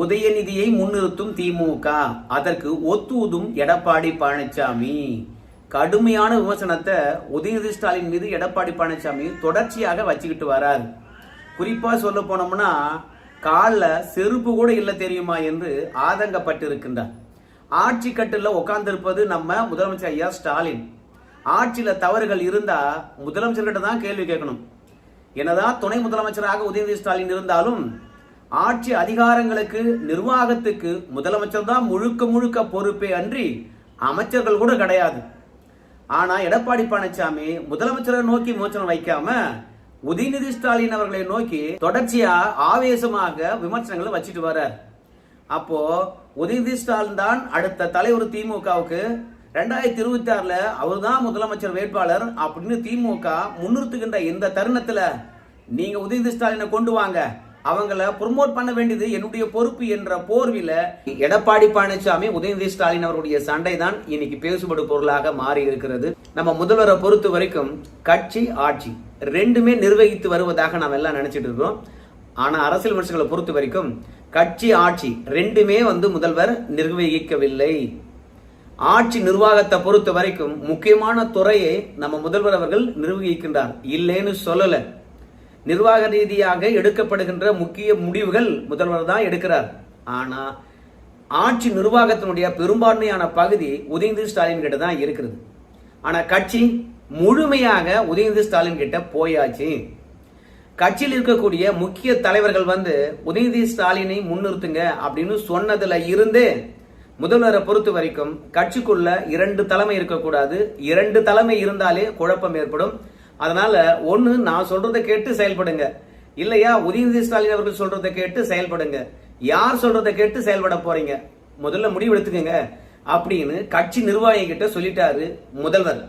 உதயநிதியை முன்னிறுத்தும் திமுக. அதற்கு ஒத்துவதும் எடப்பாடி பழனிசாமி கடுமையான விமர்சனத்தை உதயநிதி ஸ்டாலின் மீது எடப்பாடி பழனிசாமி தொடர்ச்சியாக வச்சுக்கிட்டு வரார். குறிப்பாக சொல்ல போனோம்னா காலில் செருப்பு கூட இல்லை தெரியுமா என்று ஆதங்கப்பட்டிருக்கின்றார். ஆட்சி கட்டில் உட்கார்ந்திருப்பது நம்ம முதலமைச்சர் ஐயா ஸ்டாலின். ஆட்சியில் தவறுகள் இருந்தால் முதலமைச்சர்கிட்ட தான் கேள்வி கேட்கணும். என்னதான் துணை முதலமைச்சராக உதயநிதி ஸ்டாலின் இருந்தாலும் ஆட்சி அதிகாரங்களுக்கு நிர்வாகத்துக்கு முதலமைச்சர் தான் முழுக்க முழுக்க பொறுப்பே அன்றி அமைச்சர்கள் கூட கிடையாது. ஆனா எடப்பாடி பழனிசாமி முதலமைச்சரை நோக்கி மோச்சனம் வைக்காம உதயநிதி ஸ்டாலின் அவர்களை நோக்கி தொடர்ச்சியா ஆவேசமாக விமர்சனங்களை வச்சுட்டு வர்றார். அப்போ உதயநிதி ஸ்டாலின் தான் அடுத்த தலைவர் திமுகவுக்கு ரெண்டாயிரத்தி இருபத்தி ஆறுல அவர் தான் முதலமைச்சர் வேட்பாளர் அப்படின்னு திமுக முன்னிறுத்துகின்ற இந்த தருணத்துல நீங்க உதயநிதி ஸ்டாலினை கொண்டு வாங்க. அவங்கள ப்ரொமோட் பண்ண வேண்டியது என்னுடைய பொறுப்பு என்ற போர்வில எடப்பாடி பழனிசாமி உதயநிதி ஸ்டாலின் அவருடைய சண்டை தான் இன்னைக்கு பேசுபடு பொருளாக மாறி இருக்கிறது நம்ம முதல்வரை பொறுத்த வரைக்கும் கட்சி ஆட்சி ரெண்டுமே நிர்வகித்து வருவதாக நாம் எல்லாம் நினைச்சிட்டு இருக்கோம் ஆனா அரசியல் விமர்சகர்களை பொறுத்த வரைக்கும் கட்சி ஆட்சி ரெண்டுமே வந்து முதல்வர் நிர்வகிக்கவில்லை. ஆட்சி நிர்வாகத்தை பொறுத்த வரைக்கும் முக்கியமான துறையை நம்ம முதல்வர் அவர்கள் நிர்வகிக்கின்றார். இல்லைன்னு சொல்லலை. நிர்வாக ரீதியாக எடுக்கப்படுகின்ற முக்கிய முடிவுகள் முதல்வர் தான் எடுக்கிறார். ஆனா ஆட்சி நிர்வாகத்தினுடைய பெரும்பான்மையான பகுதி உதயநிதி ஸ்டாலின் கிட்ட தான் இருக்கிறது. ஆனா கட்சி முழுமையாக உதயநிதி ஸ்டாலின் கிட்ட போயாச்சு. கட்சியில் இருக்கக்கூடிய முக்கிய தலைவர்கள் வந்து உதயநிதி ஸ்டாலினை முன்னிறுத்துங்க அப்படின்னு சொன்னதுல இருந்து முதல்வரை பொறுத்த வரைக்கும் கட்சிக்குள்ள இரண்டு தலைமை இருக்கக்கூடாது. இரண்டு தலைமை இருந்தாலே குழப்பம் ஏற்படும். அதனால ஒன்று நான் சொல்றதை கேட்டு செயல்படுங்க. இல்லையா உதயநிதி ஸ்டாலின் அவர்கள் சொல்றதை கேட்டு செயல்படுங்க. யார் சொல்றதை கேட்டு செயல்பட போறீங்க? முதல்ல முடிவு எடுத்துக்கங்க. அப்படின்னு கட்சி நிர்வாகிகிட்ட சொல்லிட்டாரு முதல்வர்.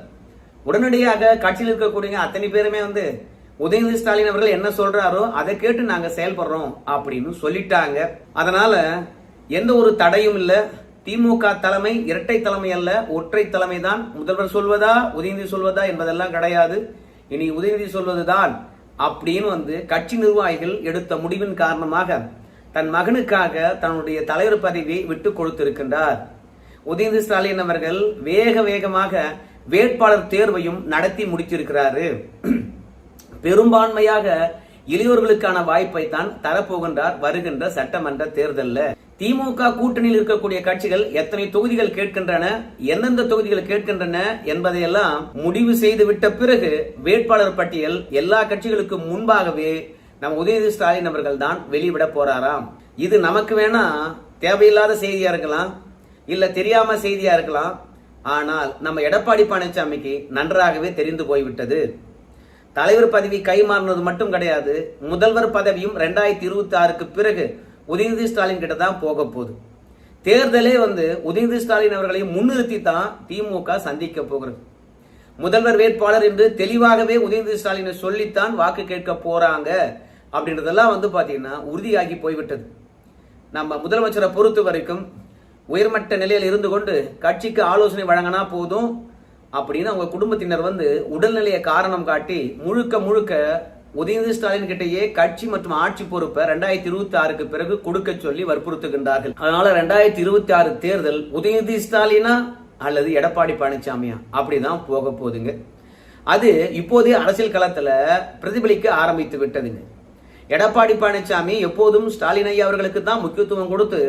உடனடியாக கட்சியில் இருக்கக்கூடிய அத்தனை பேருமே வந்து உதயநிதி ஸ்டாலின் அவர்கள் என்ன சொல்றாரோ அதை கேட்டு நாங்க செயல்படுறோம் அப்படின்னு சொல்லிட்டாங்க. அதனால எந்த ஒரு தடையும் இல்ல. திமுக தலைமை இரட்டை தலைமை அல்ல. ஒற்றை தலைமை தான் முதல்வர் சொல்வதா உதயநிதி சொல்வதா என்பதெல்லாம் கிடையாது. இனி உதயநிதி சொல்வதுதான் அப்படின்னு வந்து கட்சி நிர்வாகிகள் எடுத்த முடிவின் காரணமாக தன் மகனுக்காக தன்னுடைய தலைவர் பதவியை விட்டு கொடுத்திருக்கின்றார். உதயநிதி ஸ்டாலின் அவர்கள் வேக வேகமாக வேட்பாளர் தேர்வையும் நடத்தி முடித்திருக்கிறாரு. பெரும்பான்மையாக இளையோர்களுக்கான வாய்ப்பை தான் தரப்போகின்றார் வருகின்ற சட்டமன்ற தேர்தலில். திமுக கூட்டணியில் இருக்கக்கூடிய கட்சிகள் எத்தனை தொகுதிகள் கேட்கின்றன எந்தெந்த தொகுதிகள் கேட்கின்றன என்பதையெல்லாம் முடிவு செய்து விட்ட பிறகு வேட்பாளர் பட்டியல் எல்லா கட்சிகளுக்கும் முன்பாகவே நம்ம உதயநிதி ஸ்டாலின் அவர்கள் தான் வெளியிட போறாராம். இது நமக்கு வேணா தேவையில்லாத செய்தியா இருக்கலாம் இல்ல தெரியாம செய்தியா இருக்கலாம். ஆனால் நம்ம எடப்பாடி பழனிசாமிக்கு நன்றாகவே தெரிந்து போய்விட்டது. தலைவர் பதவி கைமாறினது மட்டும் கிடையாது முதல்வர் பதவியும் ரெண்டாயிரத்தி இருபத்தி ஆறுக்கு பிறகு உதயநிதி ஸ்டாலின் கிட்ட தான் போக போகுது. தேர்தலே வந்து உதயநிதி ஸ்டாலின் அவர்களை முன்னிறுத்தி தான் திமுக சந்திக்க போகிறது. முதல்வர் வேட்பாளர் என்று தெளிவாகவே உதயநிதி ஸ்டாலினை சொல்லித்தான் வாக்கு கேட்க போறாங்க அப்படின்றதெல்லாம் வந்து பார்த்தீங்கன்னா உறுதியாகி போய்விட்டது. நம்ம முதலமைச்சரை பொறுத்த வரைக்கும் உயர்மட்ட நிலையில் இருந்து கொண்டு கட்சிக்கு ஆலோசனை வழங்கினா போதும் அப்படின்னு அவங்க குடும்பத்தினர் வந்து உடல்நிலையை காரணம் காட்டி முழுக்க முழுக்க உதயநிதி ஸ்டாலின் கிட்டேயே கட்சி மற்றும் ஆட்சி பொறுப்பை ரெண்டாயிரத்தி இருபத்தி ஆறுக்கு பிறகு கொடுக்க சொல்லி வற்புறுத்துகின்றார்கள். அதனால ரெண்டாயிரத்தி இருபத்தி ஆறு தேர்தல் உதயநிதி ஸ்டாலினா அல்லது எடப்பாடி பழனிசாமியா அப்படிதான் போக போகுதுங்க. அது இப்போதே அரசியல் களத்துல பிரதிபலிக்க ஆரம்பித்து விட்டதுங்க. எடப்பாடி பழனிசாமி எப்போதும் ஸ்டாலின் ஐயா அவர்களுக்கு தான் முக்கியத்துவம் கொடுத்து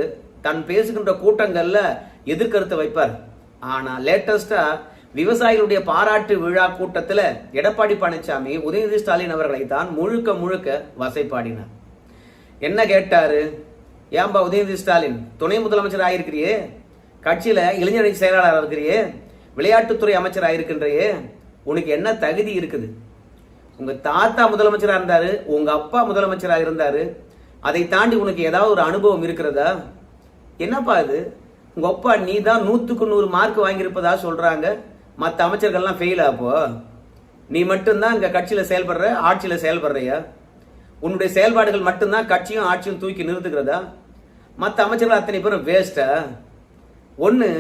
தன் பேசுகின்ற கூட்டங்கள்ல எதிர்கருத்தை வைப்பார். ஆனா லேட்டஸ்டா விவசாயிகளுடைய பாராட்டு விழா கூட்டத்தில் எடப்பாடி பழனிசாமி உதயநிதி ஸ்டாலின் அவர்களை தான் முழுக்க முழுக்க வசைப்பாடினார். என்ன கேட்டாரு? ஏன்பா உதயநிதி ஸ்டாலின் துணை முதலமைச்சர் ஆயிருக்கிறியே? கட்சியில இளைஞரணி செயலாளர் இருக்கிறியே விளையாட்டுத்துறை அமைச்சர் ஆயிருக்கின்றையே? உனக்கு என்ன தகுதி இருக்குது? உங்க தாத்தா முதலமைச்சராக இருந்தாரு உங்க அப்பா முதலமைச்சராக இருந்தாரு அதை தாண்டி உனக்கு ஏதாவது ஒரு அனுபவம் இருக்கிறதா? என்னப்பா இது? உங்க அப்பா நீ தான் நூத்துக்கு நூறு மார்க் வாங்கியிருப்பதா சொல்றாங்க. மற்ற அமைச்சர்கள்லாம் ஃபெயில் அப்போ? நீ மட்டும்தான் இங்கே கட்சியில் செயல்படுற ஆட்சியில் செயல்படுறியா? உன்னுடைய செயல்பாடுகள் மட்டும்தான் கட்சியும் ஆட்சியும் தூக்கி நிறுத்துக்கிறதா மற்ற அமைச்சர்கள் அத்தனை பேரும் வேஸ்டா ஒன்று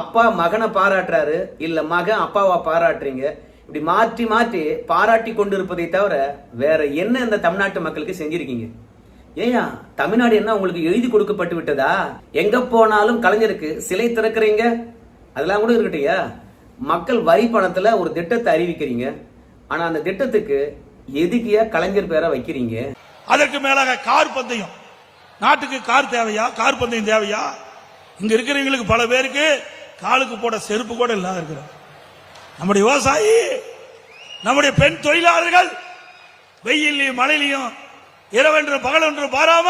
அப்பா மகனை பாராட்டுறாரு இல்லை மகன் அப்பாவை பாராட்டுறீங்க. இப்படி மாற்றி மாற்றி பாராட்டி கொண்டு இருப்பதை தவிர வேற என்ன இந்த தமிழ்நாட்டு மக்களுக்கு செஞ்சிருக்கீங்க? ஏயா தமிழ்நாடு என்ன உங்களுக்கு எழுதி கொடுக்கப்பட்டு விட்டதா? எங்க போனாலும் கலைஞருக்கு சிலை திறக்கிறீங்க? அதெல்லாம் கூட இருக்கட்டையா மக்கள் வரி பணத்துல ஒரு திட்டத்தை அறிவிக்கிறீங்க. ஆனா அந்த திட்டத்துக்கு எதுக்கியா கலைஞர் பேரை வைக்கிறீங்க? அதற்கு மேலாக கார் பந்தயம். நாட்டுக்கு கார் தேவையா? கார் பந்தயம் தேவையா? இங்க இருக்கிறவங்களுக்கு பல பேருக்கு காலுக்கு போட செருப்பு கூட இல்லாத இருக்கிறார் நம்முடைய விவசாயி நம்முடைய பெண் தொழிலாளர்கள் வெயிலையும் மழையிலையும் இரவென்று பகலென்று பாராம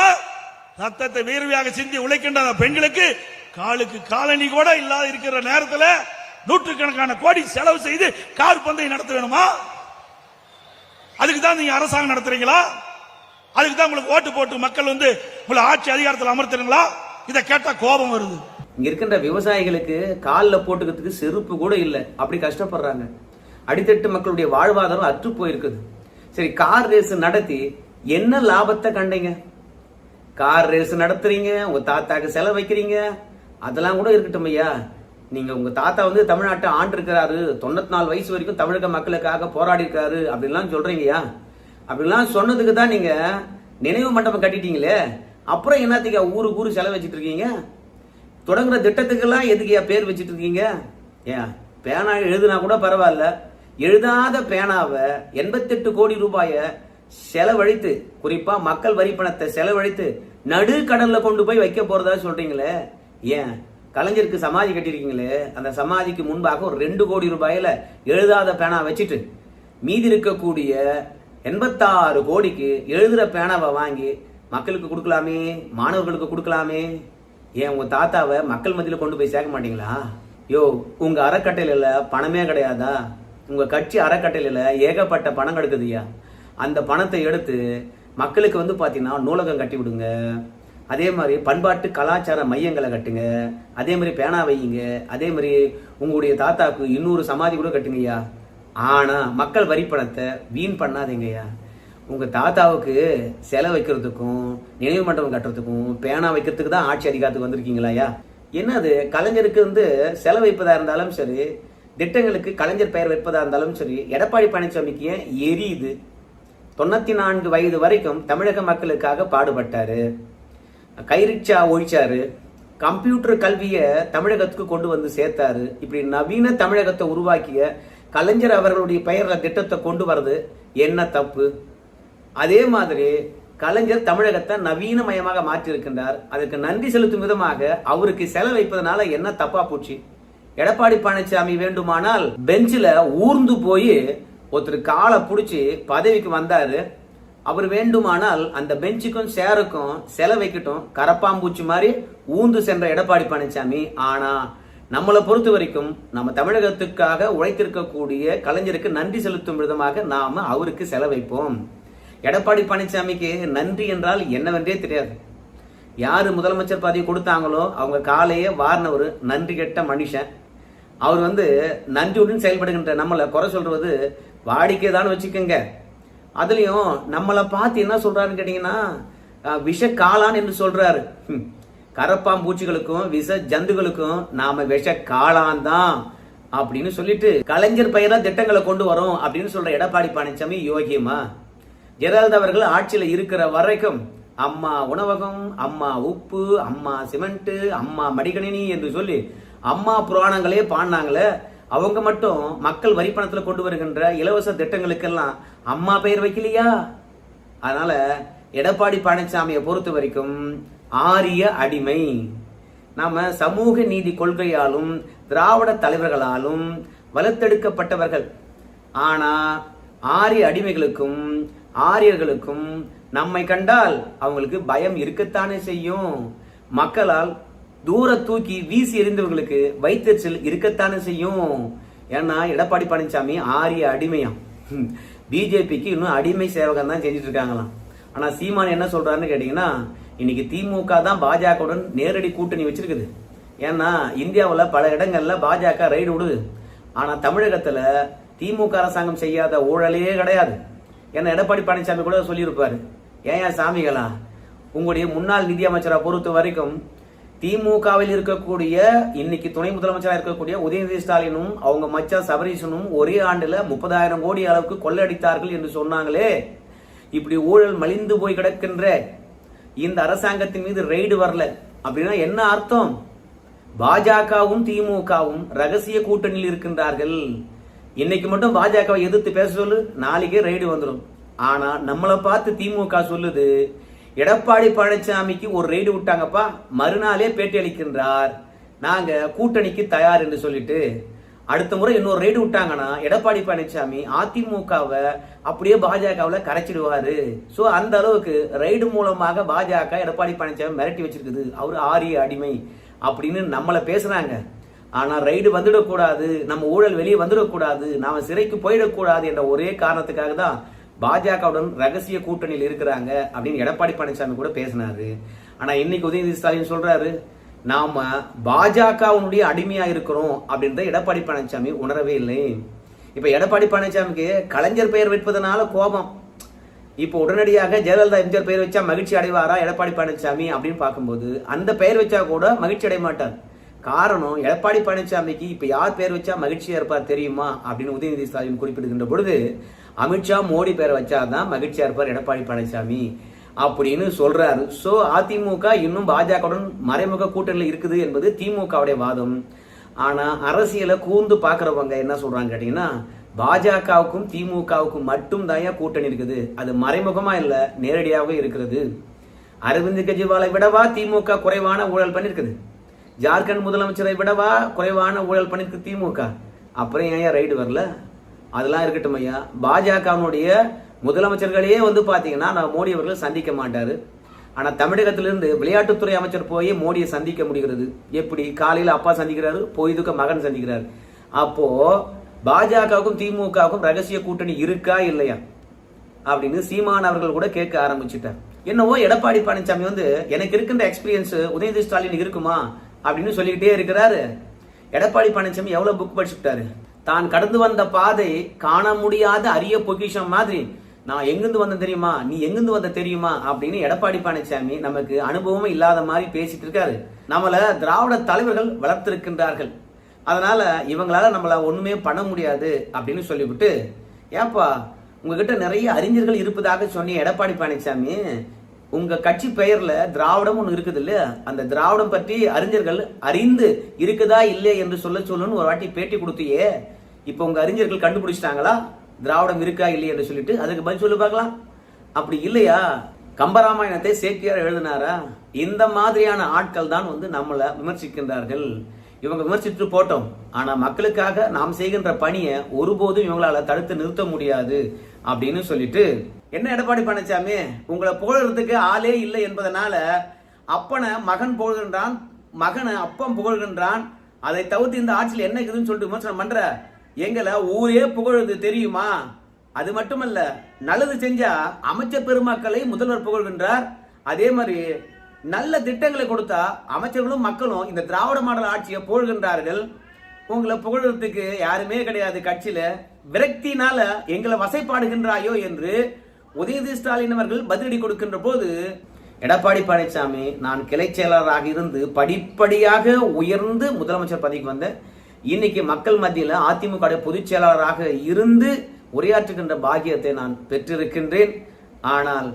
ரத்தத்தை வேர்வையாக சிந்தி உழைக்கின்ற அந்த பெண்களுக்கு காலுக்கு காலணி கூட இல்லாத இருக்கிற நேரத்தில் நூற்றுக்கணக்கான கோடி செலவு செய்து கார் பந்தயம் நடத்த வேணுமா அதுக்கு தான் நீங்க அரசாங்கம் நடத்துறீங்களா? அதுக்கு தான் உங்களுக்கு ஓட்டு போட்டு மக்கள் வந்து உங்களை ஆட்சி அதிகாரத்தில் அமர்த்துறீங்களா? இதை கேட்டா கோபம் வருது. இங்க இருக்கின்ற விவசாயிகளுக்கு காலில் போட்டுக்கிறதுக்கு செருப்பு கூட இல்லை. அப்படி கஷ்டப்படுறாங்க. அடித்தட்டு மக்களுடைய வாழ்வாதாரம் அற்று போயிருக்குது. சரி கார் ரேஸ் நடத்தி என்ன லாபத்தை கண்டீங்க? கார் ரேஸ் நடத்துறீங்க உங்க தாத்தாக்கு செலவு வைக்கிறீங்க. அதெல்லாம் கூட இருக்கட்டும் ஐயா. நீங்கள் உங்கள் தாத்தா வந்து தமிழ்நாட்டை ஆண்டிருக்கிறாரு. தொண்ணூத்தி நாலு வயசு வரைக்கும் தமிழக மக்களுக்காக போராடி இருக்காரு அப்படின்லாம் சொல்கிறீங்கயா அப்படிலாம் சொன்னதுக்கு தான் நீங்கள் நினைவு மண்டபம் கட்டிட்டீங்களே. அப்புறம் என்னத்துக்கு ஊருக்கு ஊர் செலவு வச்சிட்டு இருக்கீங்க தொடங்குற திட்டத்துக்கெல்லாம் எதுக்கு ஏன் பேர் வச்சிட்டு இருக்கீங்க ஏன் பேனா எழுதுனா கூட பரவாயில்ல. எழுதாத பேனாவை எண்பத்தெட்டு கோடி ரூபாயை செலவழித்து குறிப்பா மக்கள் வரி பணத்தை செலவழித்து நடு கொண்டு போய் வைக்க போறதா சொல்றீங்களே. ஏன்? கலைஞருக்கு சமாதி கட்டியிருக்கீங்களே அந்த சமாதிக்கு முன்பாக ஒரு ரெண்டு கோடி ரூபாயில எழுதாத பேனா வச்சுட்டு மீதி இருக்கக்கூடிய எண்பத்தாறு கோடிக்கு எழுதுகிற பேனாவை வாங்கி மக்களுக்கு கொடுக்கலாமே மாணவர்களுக்கு கொடுக்கலாமே ஏன் உங்கள் தாத்தாவை மக்கள் மத்தியில் கொண்டு போய் சேர்க்க மாட்டீங்களா? யோ உங்கள் அறக்கட்டளையில் பணமே கிடையாதா? உங்கள் கட்சி அறக்கட்டளையில் ஏகப்பட்ட பணம் கிடக்குதுயா அந்த பணத்தை எடுத்து மக்களுக்கு வந்து பார்த்தீங்கன்னா நூலகம் கட்டி விடுங்க. அதே மாதிரி பண்பாட்டு கலாச்சார மையங்களை கட்டுங்க. அதே மாதிரி பேனா வையுங்க. அதே மாதிரி உங்களுடைய தாத்தாக்கு இன்னொரு சமாதி கூட கட்டுங்கய்யா. ஆனால் மக்கள் வரி பணத்தை வீண் பண்ணாதீங்கய்யா. உங்கள் தாத்தாவுக்கு சிலை வைக்கிறதுக்கும் நினைவு மண்டபம் கட்டுறதுக்கும் பேனா வைக்கிறதுக்கு தான் ஆட்சி அதிகாரத்துக்கு வந்திருக்கீங்களாயா என்னது? கலைஞருக்கு வந்து செலை வைப்பதாக இருந்தாலும் சரி திட்டங்களுக்கு கலைஞர் பெயர் வைப்பதாக இருந்தாலும் சரி எடப்பாடி பழனிசாமிக்கு ஏன் எரியுது? தொண்ணூற்றி நான்கு வயது வரைக்கும் தமிழக மக்களுக்காக பாடுபட்டார். கைரிக்ஷா ஒழிச்சாரு கம்ப்யூட்டர் கல்வியை தமிழகத்துக்கு கொண்டு வந்து சேர்த்தாரு. இப்படி நவீன தமிழகத்தை உருவாக்கிய கலைஞர் அவர்களுடைய பெயரில் திட்டத்தை கொண்டு வர்றது என்ன தப்பு? அதே மாதிரி கலைஞர் தமிழகத்தை நவீனமயமாக மாற்றியிருக்கின்றார். அதுக்கு நன்றி செலுத்தும் விதமாக அவருக்கு செலவு வைப்பதனால என்ன தப்பா போச்சு? எடப்பாடி பழனிசாமி வேண்டுமானால் பெஞ்சில் ஊர்ந்து போய் ஒருத்தர் காலை பிடிச்சி பதவிக்கு வந்தாரு. அவர் வேண்டுமானால் அந்த பெஞ்சுக்கும் சேருக்கும் செல வைக்கட்டும் கரப்பாம்பூச்சி மாதிரி ஊந்து சென்ற எடப்பாடி பழனிசாமி ஆனா நம்மளை பொறுத்த வரைக்கும் நம்ம தமிழகத்துக்காக உழைத்திருக்கக்கூடிய கலைஞருக்கு நன்றி செலுத்தும் விதமாக நாம அவருக்கு செலவைப்போம். எடப்பாடி பழனிசாமிக்கு நன்றி என்றால் என்னவென்றே தெரியாது. யாரு முதலமைச்சர் பதவி கொடுத்தாங்களோ அவங்க காலையே வாரினவர் நன்றி கெட்ட மனுஷன். அவர் வந்து நன்றியுடன் செயல்படுகின்ற நம்மளை குறை சொல்றது வாடிக்கை தான் வச்சுக்கோங்க. அதுலயும் நம்மளை பார்த்து என்ன சொல்றாருன்னு கேட்டீங்கன்னா விஷ காளான் என்று சொல்றாரு. கரப்பாம்பூச்சிகளுக்கும் விஷ ஜந்துகளுக்கும் நாம விஷ காளான் தான் அப்படின்னு சொல்லிட்டு கலைஞர் பெயரா திட்டங்களை கொண்டு வரோம் அப்படின்னு சொல்ற எடப்பாடி பழனிசாமி யோகியமா ஜெயலலிதா அவர்கள் ஆட்சியில இருக்கிற வரைக்கும் அம்மா உணவகம் அம்மா உப்பு அம்மா சிமெண்ட் அம்மா மடிகணினி என்று சொல்லி அம்மா புராணங்களே பாடினாங்களே அவங்க மட்டும் மக்கள் வரி கொண்டு வருகின்ற இலவச திட்டங்களுக்கெல்லாம் அம்மா பெயர் வைக்கலையா? அதனால எடப்பாடி பழனிசாமியை பொறுத்த வரைக்கும் ஆரிய அடிமை. நாம சமூக நீதி கொள்கையாலும் திராவிட தலைவர்களாலும் வளர்த்தெடுக்கப்பட்டவர்கள். ஆனா ஆரிய அடிமைகளுக்கும் ஆரியர்களுக்கும் நம்மை கண்டால் அவங்களுக்கு பயம் இருக்கத்தானே செய்யும். மக்களால் தூர தூக்கி வீசி எறிந்தவர்களுக்கு வைத்தறிச்சல் இருக்கத்தானே செய்யும். ஏன்னா எடப்பாடி பழனிசாமி ஆரிய அடிமையாம். பிஜேபிக்கு இன்னும் அடிமை சேவகம் தான் செஞ்சுட்டு இருக்காங்களாம் ஆனால் சீமான் என்ன சொல்றாருன்னு கேட்டிங்கன்னா இன்னைக்கு திமுக தான் பாஜகவுடன் நேரடி கூட்டணி வச்சிருக்குது. ஏன்னா இந்தியாவில் பல இடங்களில் பாஜக ரைடு விடுது ஆனால் தமிழகத்தில் திமுக அரசாங்கம் செய்யாத ஊழலே கிடையாது. ஏன்னா எடப்பாடி பழனிசாமி கூட சொல்லியிருப்பாரு. ஏன் சாமிகளா? உங்களுடைய முன்னாள் நிதியமைச்சரை பொறுத்த வரைக்கும் திமுகவில் இருக்கக்கூடிய இன்னைக்கு துணை முதலமைச்சராக இருக்கக்கூடிய உதயநிதி ஸ்டாலினும் அவங்க மச்சா சபரீசனும் ஒரே ஆண்டுல முப்பதாயிரம் கோடி அளவுக்கு கொள்ளடித்தார்கள் என்று சொன்னாங்களே. இப்படி ஊழல் மலிந்து போய் கிடக்கின்ற இந்த அரசாங்கத்தின் மீது ரெய்டு வரல. அப்படின்னா என்ன அர்த்தம்? பாஜகவும் திமுகவும் ரகசிய கூட்டணியில் இருக்கின்றார்கள். இன்னைக்கு மட்டும் பாஜகவை எதிர்த்து பேச சொல்லு நாளைக்கே ரெய்டு வந்துடும் ஆனா நம்மளை பார்த்து திமுக சொல்லுது எடப்பாடி பழனிசாமிக்கு ஒரு ரெய்டு விட்டாங்கப்பா மறுநாளே பேட்டி அளிக்கின்றார். நாங்கள் கூட்டணிக்கு தயார் என்று சொல்லிட்டு அடுத்த முறை இன்னொரு ரெய்டு விட்டாங்கன்னா எடப்பாடி பழனிசாமி அதிமுகவை அப்படியே பாஜகவில் கரைச்சிடுவார். ஸோ அந்த அளவுக்கு ரெய்டு மூலமாக பாஜக எடப்பாடி பழனிசாமி மிரட்டி வச்சிருக்குது. அவர் ஆரிய அடிமை அப்படின்னு நம்மளை பேசுகிறாங்க ஆனால் ரைடு வந்துடக்கூடாது நம்ம ஊழல் வெளியே வந்துடக்கூடாது நாம் சிறைக்கு போயிடக்கூடாது என்ற ஒரே காரணத்துக்காக தான் பாஜகவுடன் ரகசிய கூட்டணியில் இருக்கிறாங்க அப்படின்னு எடப்பாடி பழனிசாமி கூட பேசினாரு. ஆனா இன்னைக்கு உதயநிதி ஸ்டாலின் சொல்றாரு நாம பாஜகவுடைய அடிமையா இருக்கிறோம் அப்படின்றத எடப்பாடி பழனிசாமி உணரவே இல்லை. இப்ப எடப்பாடி பழனிசாமிக்கு கலைஞர் பெயர் வைப்பதனால கோபம். இப்போ உடனடியாக ஜெயலலிதா எம்ஜிஆர் பெயர் வச்சா மகிழ்ச்சி அடைவாரா எடப்பாடி பழனிசாமி அப்படின்னு பார்க்கும்போது அந்த பெயர் வச்சா கூட மகிழ்ச்சி அடைய மாட்டார். காரணம் எடப்பாடி பழனிசாமிக்கு இப்ப யார் பெயர் வச்சா மகிழ்ச்சியா இருப்பார் தெரியுமா அப்படின்னு உதயநிதி ஸ்டாலின் குறிப்பிடுகின்ற பொழுது அமித்ஷா மோடி பெயர் வச்சாதான் மகிழ்ச்சியா இருப்பார் எடப்பாடி பழனிசாமி அப்படின்னு சொல்றாரு. சோ அதிமுக இன்னும் பாஜகவுடன் மறைமுக கூட்டணியில் இருக்குது என்பது திமுகவுடைய வாதம். ஆனா அரசியலை கூர்ந்து பாக்குறவங்க என்ன சொல்றாங்க கேட்டீங்கன்னா பாஜகவுக்கும் திமுகவுக்கும் மட்டும் தான் கூட்டணி இருக்குது. அது மறைமுகமா இல்ல நேரடியாகவே இருக்கிறது. அரவிந்த் கெஜ்ரிவாலை விடவா திமுக குறைவான ஊழல் பண்ணிருக்குது? ஜார்க்கண்ட் முதலமைச்சரை விடவா குறைவான ஊழல் பண்ணிருக்கு திமுக? அப்புறம் ஏன் ரைடு வரல? அதெல்லாம் இருக்கட்டும் ஐயா. பாஜகவினுடைய முதலமைச்சர்களையே வந்து பாத்தீங்கன்னா நான் மோடி அவர்கள் சந்திக்க மாட்டாரு. ஆனா தமிழகத்திலிருந்து விளையாட்டுத்துறை அமைச்சர் போய் மோடியை சந்திக்க முடிகிறது. எப்படி? காலையில அப்பா சந்திக்கிறாரு பொய்துக்க மகன் சந்திக்கிறாரு. அப்போ பாஜகவுக்கும் திமுகவுக்கும் ரகசிய கூட்டணி இருக்கா இல்லையா? அப்படின்னு சீமான் அவர்கள் கூட கேட்க ஆரம்பிச்சுட்டார். என்னவோ எடப்பாடி பழனிசாமி வந்து எனக்கு இருக்கின்ற எக்ஸ்பீரியன்ஸ் உதயநிதி ஸ்டாலின் இருக்குமா? அப்படின்னு சொல்லிக்கிட்டே இருக்கிறாரு. எடப்பாடி பழனிசாமி எவ்வளவு புக் படிச்சுட்டாரு தான் கடந்து வந்த பாதை காண முடியாத அரிய பொக்கிஷம் மாதிரி. நான் எங்கிருந்து வந்தேன் தெரியுமா? நீ எங்கிருந்து வந்த தெரியுமா? அப்படின்னு எடப்பாடி பழனிசாமி நமக்கு அனுபவமே இல்லாத மாதிரி பேசிட்டு இருக்காரு. நம்மள திராவிட தலைவர்கள் வளர்த்திருக்கின்றார்கள். அதனால இவங்களால நம்மள ஒண்ணுமே பண்ண முடியாது அப்படின்னு சொல்லிவிட்டு ஏப்பா உங்ககிட்ட நிறைய அறிஞர்கள் இருப்பதாக சொன்னி எடப்பாடி பழனிசாமி உங்க கட்சி பெயர்ல திராவிடம் ஒண்ணு இருக்குது இல்லையா? அந்த திராவிடம் பற்றி அறிஞர்கள் அறிந்து இருக்குதா இல்லையா என்று சொல்ல சொல்லுன்னு ஒரு வாட்டி பேட்டி கொடுத்தியே. இப்போ உங்க அறிஞர்கள் கண்டுபிடிச்சிட்டாங்களா? திராவிடம் இருக்கா இல்லையா என்று சொல்லிட்டு அதுக்கு பதில் சொல்லி பார்க்கலாம். அப்படி இல்லையா? கம்பராமாயணத்தை சேக்கியார் எழுதினாரா? இந்த மாதிரியான ஆட்கள் தான் வந்து நம்மளை விமர்சிக்கின்றார்கள். இவங்க விமர்சித்து போட்டோம். ஆனா மக்களுக்காக நாம் செய்கின்ற பணியை ஒருபோதும் இவங்களால தடுத்து நிறுத்த முடியாது அப்படின்னு சொல்லிட்டு என்ன எடப்பாடி பழனிசாமி உங்களை புகழறதுக்கு ஆளே இல்லை என்பதனால அப்பனை மகன் புகழ்கின்றான் மகனை அப்பன் புகழ்கின்றான். அதை தவிர்த்து இந்த ஆட்சியில் என்ன இருக்குதுன்னு சொல்லிட்டு விமர்சனம் பண்ற? எங்களை ஊரே புகழுது தெரியுமா? அது மட்டுமல்ல நல்லது செஞ்சா அமைச்சர் பெருமக்களை முதல்வர் புகழ்கின்றார். அதே மாதிரி நல்ல திட்டங்களை கொடுத்தா அமைச்சர்களும் மக்களும் இந்த திராவிட மாடல் ஆட்சியை புகழ்கின்றார்கள். உங்களை புகழ்றதுக்கு யாருமே கிடையாது கட்சியில. விரக்தினால எங்களை வசைப்பாடுகின்றாயோ என்று உதயநிதி ஸ்டாலின் அவர்கள் பதிலடி கொடுக்கின்ற போது எடப்பாடி பழனிசாமி நான் கிளை செயலாளராக இருந்து படிப்படியாக உயர்ந்து முதலமைச்சர் பதவிக்கு வந்தேன். இன்னைக்கு மக்கள் மத்தியில் அதிமுக பொதுச் செயலாளராக இருந்து உரையாற்றுகின்ற பாக்கியத்தை நான் பெற்றிருக்கின்றேன். ஆனால்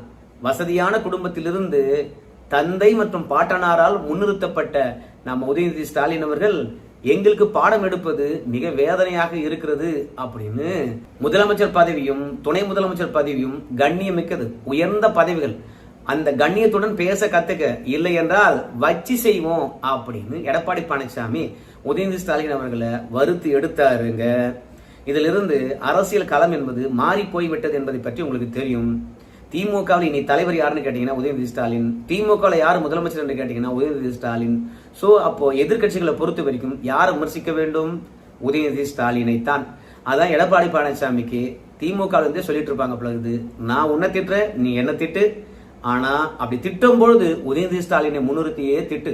வசதியான குடும்பத்திலிருந்து தந்தை மற்றும் பாட்டனாரால் முன்னிறுத்தப்பட்ட நம்ம உதயநிதி ஸ்டாலின் அவர்கள் எங்களுக்கு பாடம் எடுப்பது மிக வேதனையாக இருக்கிறது அப்படின்னு முதலமைச்சர் பதவியும் துணை முதலமைச்சர் பதவியும் கண்ணியமிக்கது உயர்ந்த பதவிகள். அந்த கண்ணியத்துடன் பேச கத்துக்க இல்லை என்றால் வச்சு செய்வோம் அப்படின்னு எடப்பாடி பழனிசாமி உதயநிதி ஸ்டாலின் அவர்களை வறுத்து எடுத்தாருங்க. இதிலிருந்து அரசியல் களம் என்பது மாறி போய்விட்டது என்பதை பற்றி உங்களுக்கு தெரியும். திமுகவில் இனி தலைவர் யாருன்னு கேட்டீங்கன்னா உதயநிதி ஸ்டாலின். திமுகவில் யார் முதலமைச்சர் என்று கேட்டீங்கன்னா உதயநிதி ஸ்டாலின். ஸோ அப்போ எதிர்க்கட்சிகளை பொறுத்த வரைக்கும் யார் விமர்சிக்க வேண்டும்? உதயநிதி ஸ்டாலினை தான் அதான் எடப்பாடி பழனிசாமிக்கு திமுக இருந்தே சொல்லிட்டு இருப்பாங்க பிறகு நான் உன்னை திட்டுறேன் நீ என்ன திட்டு. ஆனால் அப்படி திட்டும் பொழுது உதயநிதி ஸ்டாலினை முன்னிறுத்தியே திட்டு.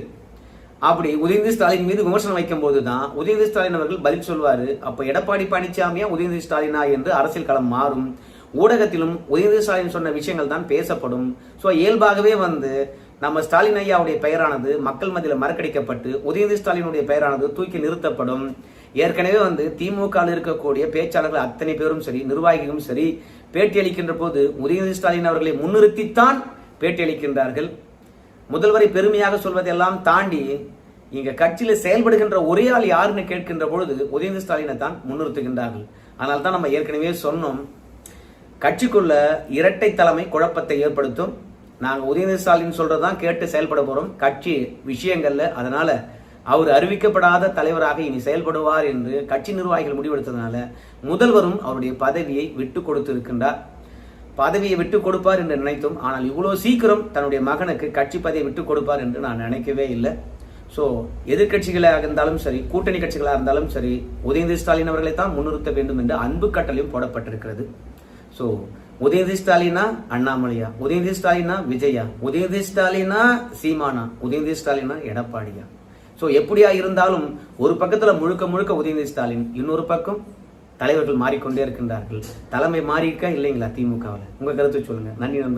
அப்படி உதயநிதி ஸ்டாலின் மீது விமர்சனம் வைக்கும் போதுதான் உதயநிதி ஸ்டாலின் அவர்கள் பதில் சொல்வார். அப்போ எடப்பாடி பழனிசாமியா உதயநிதி ஸ்டாலினா என்று அரசியல் களம் மாறும். ஊடகத்திலும் உதயநிதி ஸ்டாலின் சொன்ன விஷயங்கள் தான் பேசப்படும். ஸோ இயல்பாகவே வந்து நம்ம ஸ்டாலின் ஐயாவுடைய பெயரானது மக்கள் மத்தியில் மறக்கடிக்கப்பட்டு உதயநிதி ஸ்டாலினுடைய பெயரானது தூக்கி நிறுத்தப்படும். ஏற்கனவே வந்து திமுகவில் இருக்கக்கூடிய பேச்சாளர்கள் அத்தனை பேரும் சரி நிர்வாகிகளும் சரி பேட்டி அளிக்கின்ற போது உதயநிதி ஸ்டாலின் அவர்களை முன்னிறுத்தித்தான் பேட்டி அளிக்கின்றார்கள். முதல்வரை பெருமையாக சொல்வதெல்லாம் தாண்டி இங்க கட்சியில செயல்படுகின்ற ஒரே ஆள் யாருன்னு கேட்கின்ற பொழுது உதயநிதி ஸ்டாலினை தான் முன்னிறுத்துகின்றார்கள். அதனால தான் நம்ம ஏற்கனவே சொன்னோம் கட்சிக்குள்ள இரட்டை தலைமை குழப்பத்தை ஏற்படுத்தும். நாங்கள் உதயநிதி ஸ்டாலின் சொல்றதான் கேட்டு செயல்பட போறோம். கட்சி விஷயங்கள்ல அதனால அவர் அறிவிக்கப்படாத தலைவராக இனி செயல்படுவார் என்று கட்சி நிர்வாகிகள் முடிவெடுத்ததுனால முதல்வரும் அவருடைய பதவியை விட்டு கொடுத்திருக்கின்றார். பதவியை விட்டு கொடுப்பார் என்று நினைத்தோம் ஆனால் இவ்வளோ சீக்கிரம் தன்னுடைய மகனுக்கு கட்சி பதவியை விட்டு கொடுப்பார் என்று நான் நினைக்கவே இல்லை. ஸோ எதிர்க்கட்சிகளாக இருந்தாலும் சரி கூட்டணி கட்சிகளாக இருந்தாலும் சரி உதயநிதி ஸ்டாலின் அவர்களை தான் முன்னிறுத்த வேண்டும் என்று அன்பு கட்டளையும் போடப்பட்டிருக்கிறது. ஸோ உதயநிதி ஸ்டாலினா அண்ணாமலையா? உதயநிதி ஸ்டாலினா விஜயா? உதயநிதி ஸ்டாலினா சீமானா? உதயநிதி ஸ்டாலினா எடப்பாடியா? ஸோ எப்படியா இருந்தாலும் ஒரு பக்கத்தில் முழுக்க முழுக்க உதயநிதி ஸ்டாலின் இன்னொரு பக்கம் தலைவர்கள் மாறிக்கொண்டே இருக்கின்றார்கள். தலைமை மாறியிருக்கா இல்லைங்களா திமுகவில்? உங்கள் கருத்து சொல்லுங்கள் நன்றி நண்பர்களே.